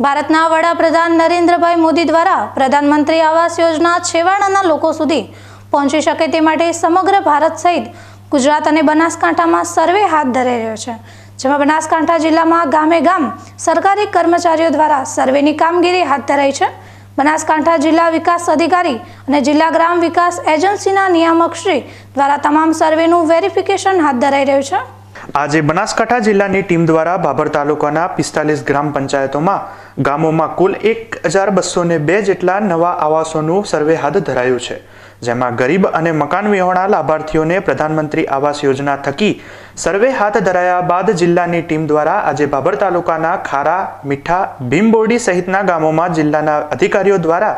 ભારતના વડાપ્રધાન નરેન્દ્રભાઈ મોદી દ્વારા પ્રધાનમંત્રી આવાસ યોજના છેવાડાના લોકો સુધી પહોંચી શકે તે માટે સમગ્ર ભારત સહિત ગુજરાત અને બનાસકાંઠામાં સર્વે હાથ ધરાઈ રહ્યો છે, જેમાં બનાસકાંઠા જિલ્લામાં ગામે ગામ સરકારી કર્મચારીઓ દ્વારા સર્વેની કામગીરી હાથ ધરાઈ છે. બનાસકાંઠા જિલ્લા વિકાસ અધિકારી અને જિલ્લા ગ્રામ વિકાસ એજન્સીના નિયામક શ્રી દ્વારા તમામ સર્વેનું વેરિફિકેશન હાથ ધરાઈ રહ્યું છે. આજે બનાસકાંઠા જિલ્લાની ટીમ દ્વારા ભાભર તાલુકાના પિસ્તાલીસ ગ્રામ પંચાયતોમાં ગામોમાં કુલ એક હજાર બસો ને બે જેટલા નવા આવાસોનું સર્વે હાથ ધરાયું છે, જેમાં ગરીબ અને મકાન વિહોણા લાભાર્થીઓને પ્રધાનમંત્રી આવાસ યોજના થકી સર્વે હાથ ધરાયા બાદ જિલ્લાની ટીમ દ્વારા આજે ભાભર તાલુકાના ખારા, મીઠા, ભીમબોરડી સહિતના ગામોમાં જિલ્લાના અધિકારીઓ દ્વારા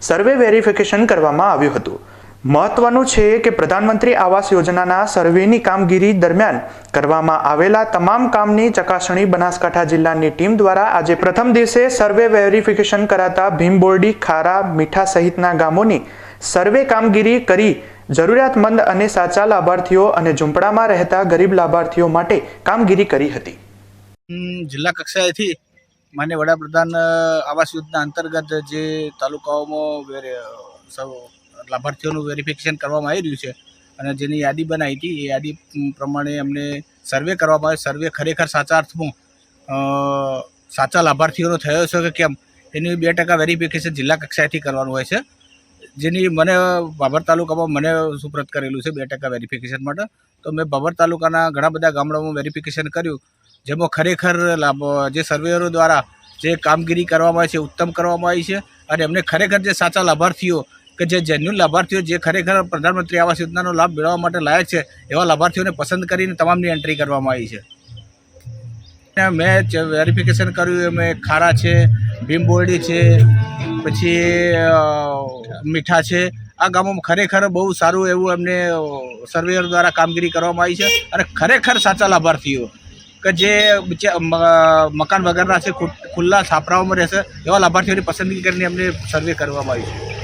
સર્વે વેરિફિકેશન કરવામાં આવ્યું હતું. મહત્વનું છે કે પ્રધાનમંત્રી આવાસ યોજનાના સર્વેની કામગીરી દરમિયાન કરવામાં આવેલા તમામ કામની ચકાસણી બનાસકાંઠા જિલ્લાની ટીમ દ્વારા આજે પ્રથમ દિવસે સર્વે વેરિફિકેશન કરાતા ભીમબોરડી, ખારા, મીઠા સહિતના ગામોની સર્વે કામગીરી કરી જરૂરિયાતમંદ અને સાચા લાભાર્થીઓ અને ઝૂંપડામાં રહેતા ગરીબ લાભાર્થીઓ માટે કામગીરી કરી હતી. જિલ્લા કક્ષાએથી માન્ય વડાપ્રધાન આવાસ યોજના અંતર્ગત જે તાલુકાઓમાં લાભાર્થીઓનું વેરિફિકેશન કરવામાં આવી રહ્યું છે. અને જેની યાદી બનાવી હતી, એ યાદી પ્રમાણે અમને સર્વે કરવામાં આવે. સર્વે ખરેખર સાચા અર્થમાં સાચા લાભાર્થીઓનો થયો છે કે કેમ? એની બે ટકા વેરિફિકેશન જિલ્લા કક્ષાએથી કરવાનું હોય છે. જેની મને બાબર તાલુકામાં મને સુપ્રત કરેલું છે બે ટકા વેરિફિકેશન માટે. તો મેં બાબર તાલુકાના ઘણા બધા ગામડાઓમાં વેરિફિકેશન કર્યું, જેમાં ખરેખર લાભ, જે સર્વેયરો દ્વારા જે કામગીરી કરવામાં આવી છે, ઉત્તમ કરવામાં આવી છે. અને એમને ખરેખર જે સાચા લાભાર્થીઓ કે જે જેન્યુન લાભાર્થીઓ જે ખરેખર પ્રધાનમંત્રી આવાસ યોજનાનો લાભ મેળવવા માટે લાયક છે, એવા લાભાર્થીઓને પસંદ કરીને તમામની એન્ટ્રી કરવામાં આવી છે. મેં વેરિફિકેશન કર્યું, એમાં ખારા છે ભીમબોરડી છે, પછી મીઠા છે. આ ગામોમાં ખરેખર બહુ સારું એવું એમને સર્વેયર દ્વારા કામગીરી કરવામાં આવી છે અને ખરેખર સાચા લાભાર્થીઓ. કે જે મ- મકાન વગરના છે, ખુલ્લા છાપરાઓમાં રહેશે, એવા લાભાર્થીઓની પસંદગી કરીને એમને સર્વે કરવામાં આવી છે.